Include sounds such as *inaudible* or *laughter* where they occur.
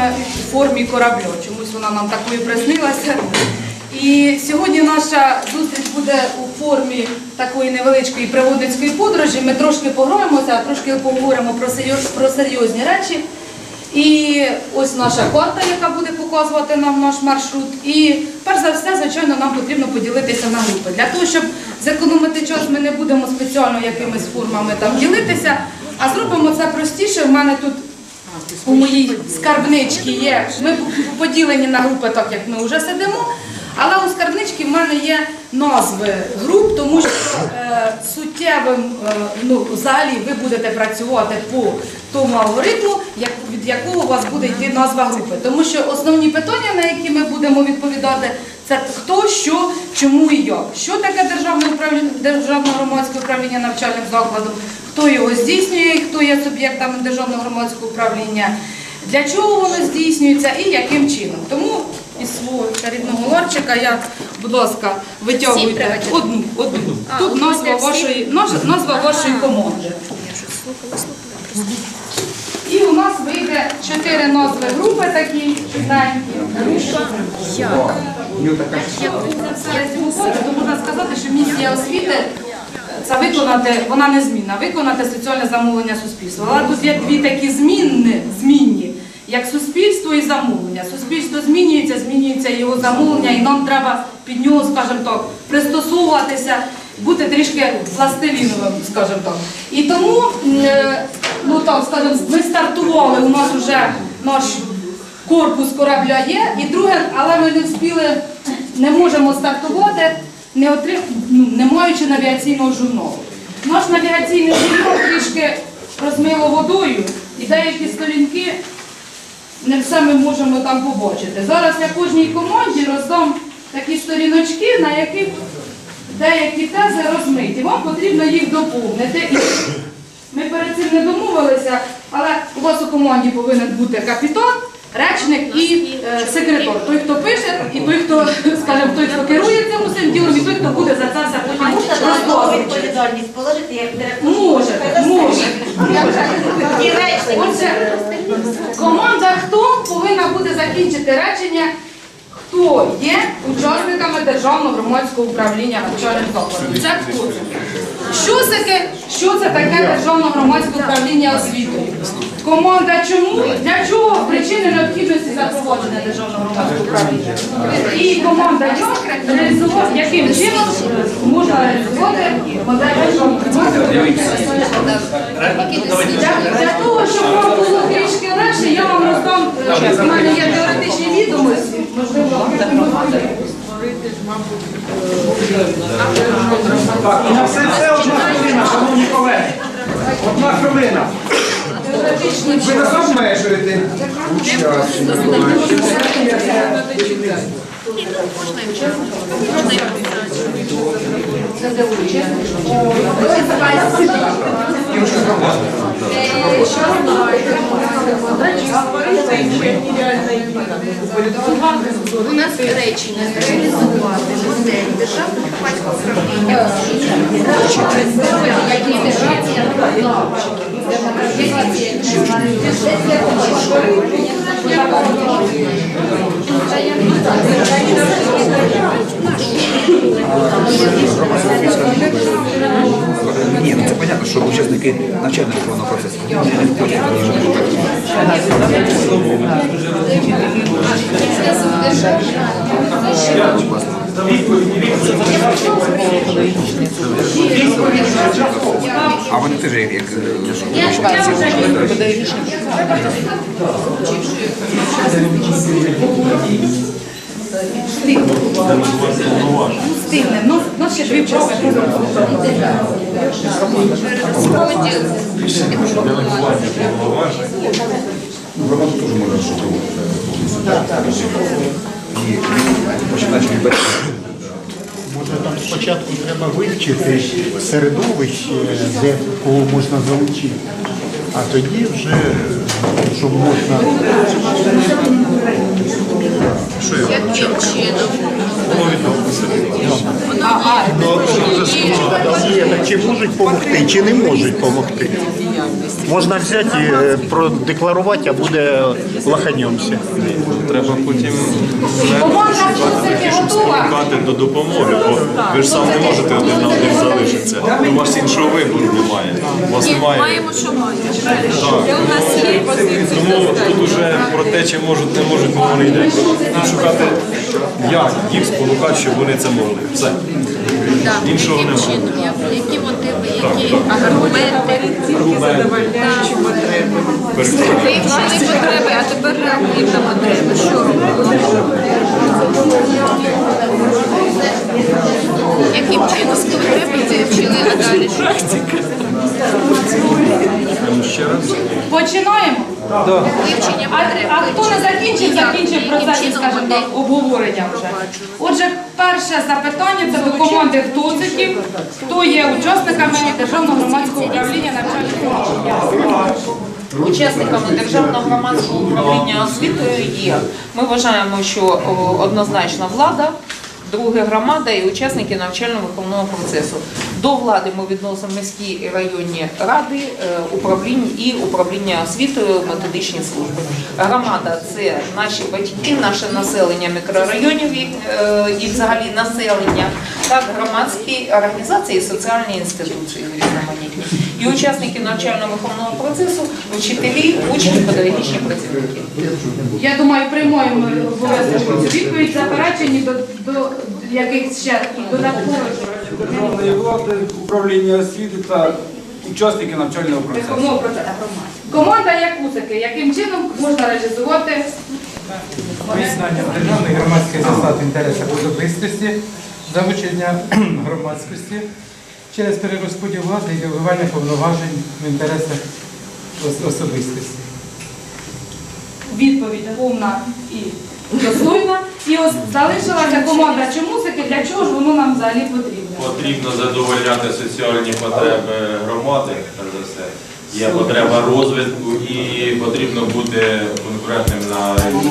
саме у формі корабля. Чомусь вона нам такою приснилася. І сьогодні наша зустріч буде у формі такої невеличкої пригодницької подорожі. Ми трошки пограємося, трошки поговоримо про серйозні речі. І ось наша карта, яка буде показувати нам наш маршрут. І перш за все, звичайно, нам потрібно поділитися на групи. Для того, щоб зекономити час, ми не будемо спеціально якимись формами там ділитися, а зробимо це простіше. У мене тут у моїй скарбничці є. Ми поділені на групи, так як ми вже сидимо. Але у скарбничці в мене є назви груп, тому що е, суттєвим, е, ну, взагалі ви будете працювати по тому алгоритму, як, від якого у вас буде йти назва групи. Тому що основні питання, на будемо відповідати, це хто, що, чому і як. Що таке державне управління, державне громадське управління навчальним закладом, хто його здійснює, хто є суб'єктами державного громадського управління, для чого воно здійснюється і яким чином. Тому із свого рідного ларчика я, будь ласка, витягуйте одну, одну. Тут назва вашої, назва вашої команди. І у нас вийде чотири назви групи такі чудненькі. То можна сказати, що місія освіти це виконати, вона не змінна, виконати соціальне замовлення суспільства. Але тут є дві такі змінні, змінні, як суспільство і замовлення. Суспільство змінюється, змінюється його замовлення, і нам треба під нього, скажімо так, пристосовуватися, бути трішки пластиліновим, скажімо так. І тому, е, ну так, скажімо, ми стартували, у нас вже наш корпус корабля є, і друге, але ми не встигли, не можемо стартувати, не, отрим, ну, не маючи навігаційного журналу. Наш навігаційний журнал трішки розмило водою, і деякі сторінки не все ми можемо там побачити. Зараз я кожній команді роздам такі сторіночки, на яких деякі тези розмиті. Вам потрібно їх доповнити. Ми перед цим не домовилися, але у вас у команді повинен бути капітан, речник і е, секретар. Той, хто пише, і той, хто, скажімо, той, хто керує цим усім ділом, і той, хто буде за це все потім на відповідальність положити як директор? Може, може. Отже, команда хто повинна буде закінчити речення, хто є учасниками державного громадського управління навчальним закладів. Це хто? Що це таке, що це таке державне громадське управління освітою? Команда чому? Для чого? Причини необхідності запровадження державного громадського управління. І команда як реалізувати, яким чином можна реалізувати модель державного громадського управління. Для, того, щоб вам було трішки легше, я вам роздам, е, в мене є теоретичні відомості, можливо, Так, і на все це одна хвилина, шановні колеги. Одна хвилина. Ви нас обмежуєте у часі. У нас речення реалізувати модель державного громадського управління. Які навчально-виховного процесу не входять. А вони теж як як, е, Встигне. Ну, у нас ще дві проби. громаду і починаючи від Може там спочатку треба вивчити середовище, де кого можна залучити, а тоді вже, щоб можна яким чином Воно відомо. чи можуть допомогти, чи не можуть допомогти. Діяльності. Можна взяти і е, продекларувати, а буде лаханемся. Треба потім шукати до допомоги, бо ви ж сам не можете один на один залишитися. У вас іншого вибору немає. У вас немає. маємо, що маємо. Тому тут уже про те, чи можуть, не можуть. Тут шукати, як їх спонукати, щоб вони це могли. Все. Так, Іншого яким немає. чином, як- які мотиви, які аргументи. Вивчили потреби, а тепер реагуємо на потреби. Що робимо? Яким чином потреби вивчили, а далі що? Ще раз. Починаємо. Вивчення А, потреб. а хто закінчив, закінчив процес, скажімо так, обговорення вже. Отже, перше запитання це до команди ТОЦиків. Хто є учасниками Державного громадського управління навчального Учасниками державного громадського управління освітою є. Ми вважаємо, що однозначно влада, друге громада і учасники навчально-виховного процесу. До влади ми відносимо міські районні ради, е, управління і управління освітою, методичні служби. Громада це наші батьки, наше населення мікрорайонів і, е, взагалі населення, так громадські організації і соціальні інституції різноманітні. І учасники навчально-виховного процесу, вчителі, учні, педагогічні працівники. Я думаю, приймаємо обов'язково цю відповідь заперечені до, до яких ще додаткових державної влади, управління освіти та учасники навчального процесу. процесу. Команда Якусики, яким чином можна реалізувати Визнання державних громадських засад в інтересах особистості, залучення *clears throat* громадськості через перерозподіл влади і делегування повноважень в інтересах особистості. відповідь повна і достойна. І ось залишилася команда Чомусики, для чого ж воно нам взагалі потрібно? Потрібно задовольняти соціальні потреби громади, перш за все. Є потреба розвитку і потрібно бути конкурентним на ринку.